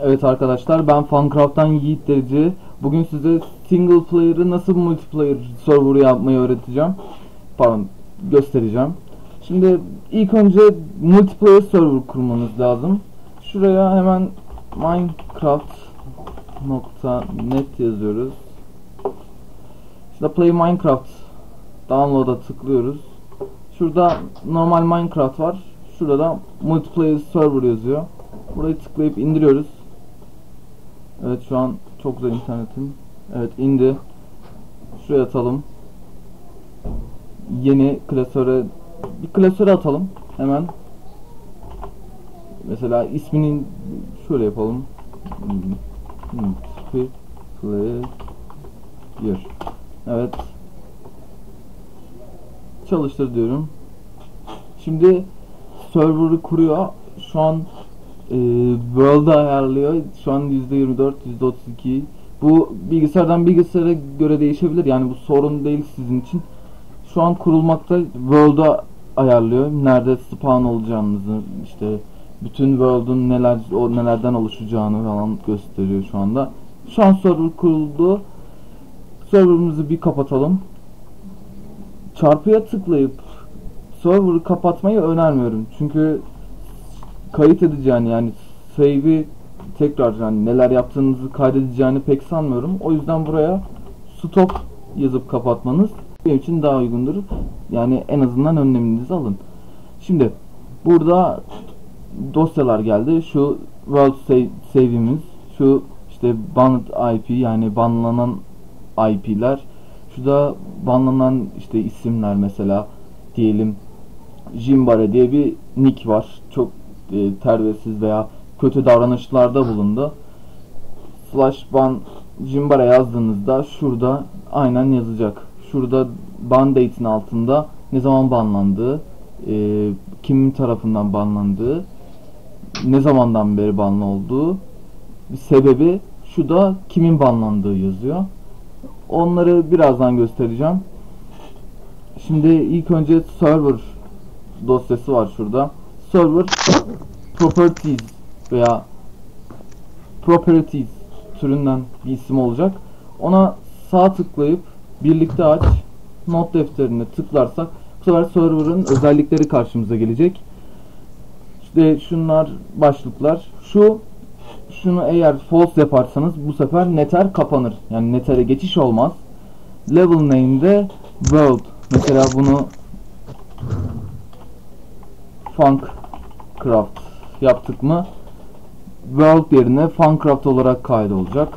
Evet arkadaşlar ben Funcraft'tan Yiğit Derici. Bugün size single player'ı nasıl multiplayer server yapmayı öğreteceğim. Pardon göstereceğim. Şimdi ilk önce multiplayer server kurmanız lazım. Şuraya hemen minecraft.net yazıyoruz. Şurada play minecraft download'a tıklıyoruz. Şurada normal minecraft var. Şurada da multiplayer server yazıyor. Burayı tıklayıp indiriyoruz. Evet şu an çok güzel internetim. Evet indi. Şuraya atalım. Yeni klasöre bir klasöre atalım hemen. Mesela ismini şöyle yapalım. Multiplayer. Evet. Çalıştır diyorum. Şimdi server'ı kuruyor. Şu an world'ı ayarlıyor. Şu an %24, %32. Bu bilgisayardan bilgisayara göre değişebilir. Yani bu sorun değil sizin için. Şu an kurulmakta world'ı ayarlıyor. Nerede spawn olacağınızı işte bütün world'un neler o nelerden oluşacağını falan gösteriyor şu anda. Şu an server kuruldu. Server'ımızı bir kapatalım. Çarpıya tıklayıp server'ı kapatmayı önermiyorum. Çünkü kayıt edeceğini yani save'i tekrar yani neler yaptığınızı kaydedeceğini pek sanmıyorum. O yüzden buraya stop yazıp kapatmanız benim için daha uygundur. Yani en azından önleminizi alın. Şimdi burada dosyalar geldi. Şu world save, save'imiz, şu işte banned IP yani banlanan IP'ler. Şurada banlanan işte isimler mesela diyelim Jimbare diye bir nick var. Çok e, terbiyesiz veya kötü davranışlarda bulundu. Slash ban Jimbara yazdığınızda şurada aynen yazacak. Şurada ban date'in altında ne zaman banlandığı, e, kimin tarafından banlandığı, ne zamandan beri banlı olduğu, sebebi şu da kimin banlandığı yazıyor. Onları birazdan göstereceğim. Şimdi ilk önce server dosyası var şurada. Server properties veya properties türünden bir isim olacak. Ona sağ tıklayıp birlikte aç not defterine tıklarsak bu sefer server'ın özellikleri karşımıza gelecek. İşte şunlar başlıklar. Şu şunu eğer false yaparsanız bu sefer neter kapanır. Yani netere geçiş olmaz. Level name'de world. Mesela bunu Funkcraft yaptık mı world yerine Funcraft olarak kaydolacak.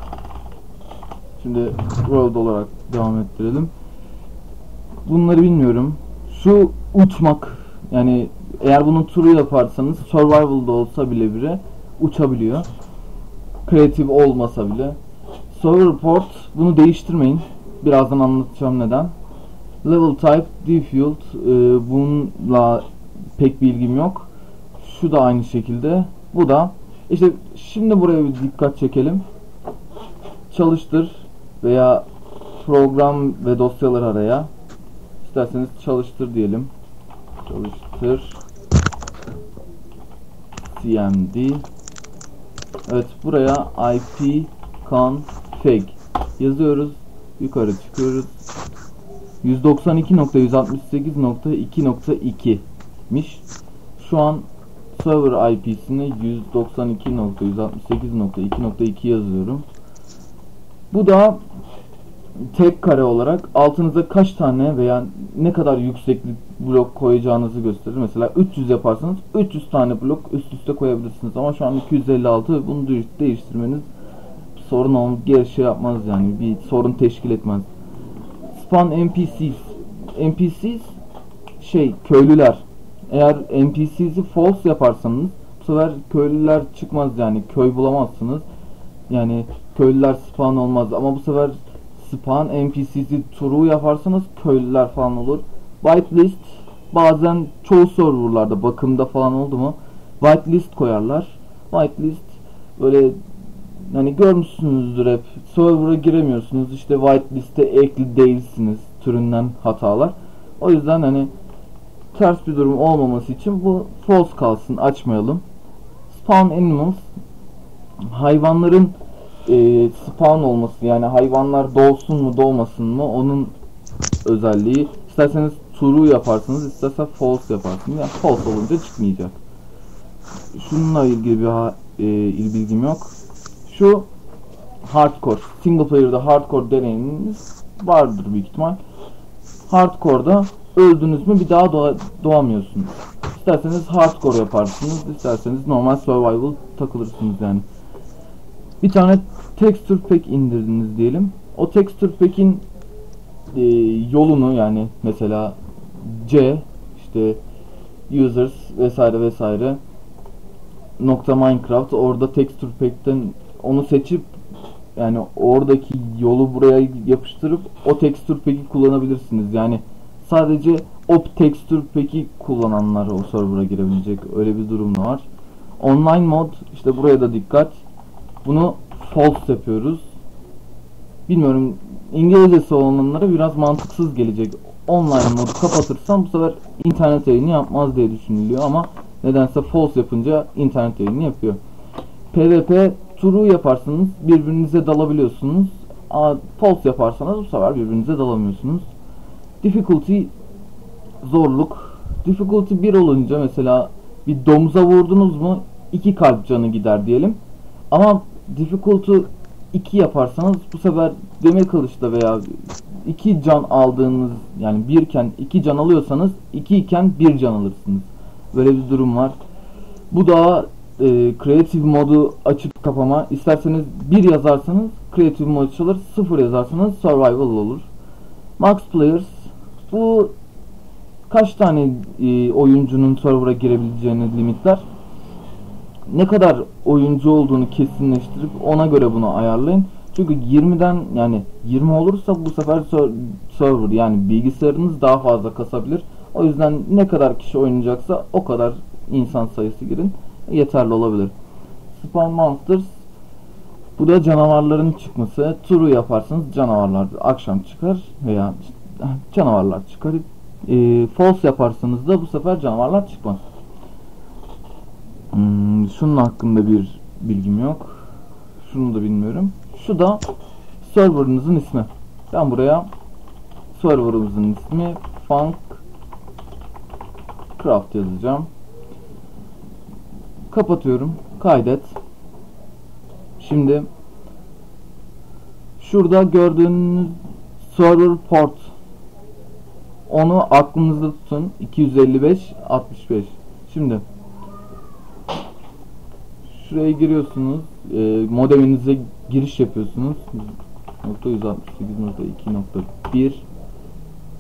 Şimdi world olarak devam ettirelim. Bunları bilmiyorum. Şu uçmak yani eğer bunun turu yaparsanız survival'da olsa bile bile uçabiliyor. Kreatif olmasa bile. Server port bunu değiştirmeyin. Birazdan anlatacağım neden. Level type default e, bununla pek bilgim yok. Şu da aynı şekilde. Bu da işte şimdi buraya bir dikkat çekelim. Çalıştır veya program ve dosyalar araya. İsterseniz çalıştır diyelim. Çalıştır. cmd Evet buraya ip config yazıyoruz. Yukarı çıkıyoruz. 192.168.2.2'miş. Şu an server IP'sini 192.168.2.2 yazıyorum. Bu da tek kare olarak altınıza kaç tane veya ne kadar yükseklik blok koyacağınızı gösterir. Mesela 300 yaparsanız 300 tane blok üst üste koyabilirsiniz. Ama şu an 256 bunu değiştirmeniz sorun olmaz. Geri şey yapmaz yani bir sorun teşkil etmez. Spawn NPCs NPCs şey köylüler eğer NPC'si false yaparsanız bu sefer köylüler çıkmaz yani köy bulamazsınız. Yani köylüler spawn olmaz ama bu sefer spawn NPC'si true yaparsanız köylüler falan olur. Whitelist bazen çoğu serverlarda bakımda falan oldu mu whitelist koyarlar. Whitelist böyle hani görmüşsünüzdür hep server'a giremiyorsunuz işte whitelist'e ekli değilsiniz türünden hatalar. O yüzden hani ters bir durum olmaması için bu false kalsın açmayalım. Spawn animals hayvanların e, spawn olması yani hayvanlar doğsun mu doğmasın mı onun özelliği. İsterseniz true yaparsınız, istersen false yaparsınız. Yani false olunca çıkmayacak. Şununla ilgili bir e, il bilgim yok. Şu hardcore, single player'da hardcore deneyiminiz vardır büyük ihtimal. Hardcore'da öldünüz mü bir daha doğa- doğamıyorsunuz. İsterseniz hardcore yaparsınız, isterseniz normal survival takılırsınız yani. Bir tane texture pack indirdiniz diyelim. O texture pack'in e, yolunu yani mesela C işte users vesaire vesaire nokta Minecraft orada texture pack'ten onu seçip yani oradaki yolu buraya yapıştırıp o texture pack'i kullanabilirsiniz. Yani sadece o texture pack'i kullananlar o server'a girebilecek öyle bir durum da var. Online mod işte buraya da dikkat. Bunu false yapıyoruz. Bilmiyorum İngilizcesi olanlara biraz mantıksız gelecek. Online modu kapatırsam bu sefer internet yayını yapmaz diye düşünülüyor ama nedense false yapınca internet yayını yapıyor. PvP turu yaparsanız birbirinize dalabiliyorsunuz. False yaparsanız bu sefer birbirinize dalamıyorsunuz. Difficulty zorluk. Difficulty 1 olunca mesela bir domuza vurdunuz mu 2 kalp canı gider diyelim. Ama difficulty 2 yaparsanız bu sefer demir kılıçla veya 2 can aldığınız yani birken 2 can alıyorsanız 2 iken 1 can alırsınız. Böyle bir durum var. Bu da e, creative modu açıp kapama. İsterseniz 1 yazarsanız creative mod açılır. 0 yazarsanız survival olur. Max players bu kaç tane e, oyuncunun server'a girebileceğini limitler. Ne kadar oyuncu olduğunu kesinleştirip ona göre bunu ayarlayın. Çünkü 20'den yani 20 olursa bu sefer ser- server yani bilgisayarınız daha fazla kasabilir. O yüzden ne kadar kişi oynayacaksa o kadar insan sayısı girin. Yeterli olabilir. Spawn Monsters bu da canavarların çıkması. Turu yaparsanız canavarlar akşam çıkar veya canavarlar çıkar. E, false yaparsanız da bu sefer canavarlar çıkmaz. Hmm, şunun hakkında bir bilgim yok. Şunu da bilmiyorum. Şu da serverınızın ismi. Ben buraya serverımızın ismi Funk Craft yazacağım. Kapatıyorum. Kaydet. Şimdi şurada gördüğünüz server port onu aklınızda tutun. 255 65. Şimdi şuraya giriyorsunuz. E, modeminize giriş yapıyorsunuz. .168.2.1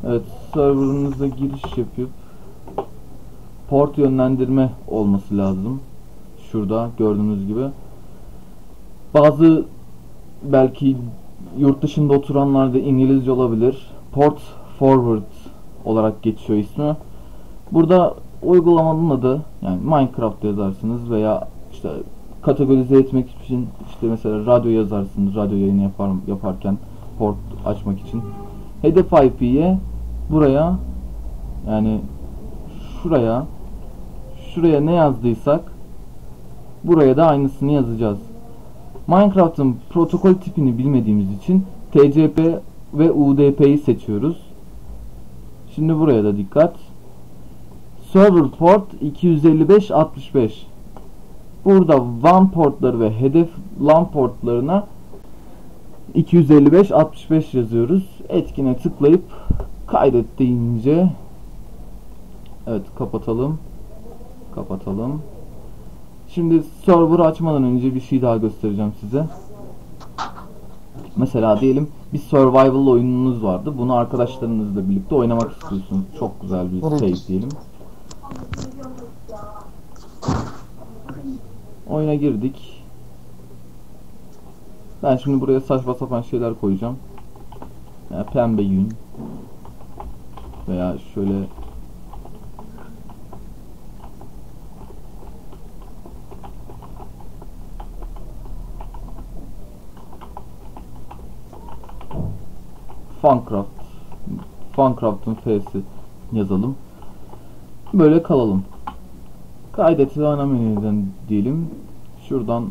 Evet serverınıza giriş yapıp port yönlendirme olması lazım. Şurada gördüğünüz gibi. Bazı belki yurt dışında oturanlar da İngilizce olabilir. Port forward olarak geçiyor ismi. Burada uygulamanın adı yani Minecraft yazarsınız veya işte kategorize etmek için işte mesela radyo yazarsınız radyo yayını yapar, yaparken port açmak için. Hedef IP'ye buraya yani şuraya şuraya ne yazdıysak buraya da aynısını yazacağız. Minecraft'ın protokol tipini bilmediğimiz için TCP ve UDP'yi seçiyoruz. Şimdi buraya da dikkat. Server port 255.65. Burada WAN portları ve hedef LAN portlarına 255.65 yazıyoruz. Etkine tıklayıp kaydet deyince Evet kapatalım. Kapatalım. Şimdi server'ı açmadan önce bir şey daha göstereceğim size. Mesela diyelim bir survival oyununuz vardı. Bunu arkadaşlarınızla birlikte oynamak istiyorsunuz. Çok güzel bir save diyelim. Oyuna girdik. Ben şimdi buraya saçma sapan şeyler koyacağım. Yani pembe yün. Veya şöyle Funcraft Funcraft'ın F'si yazalım. Böyle kalalım. Kaydet ve ana menüden diyelim. Şuradan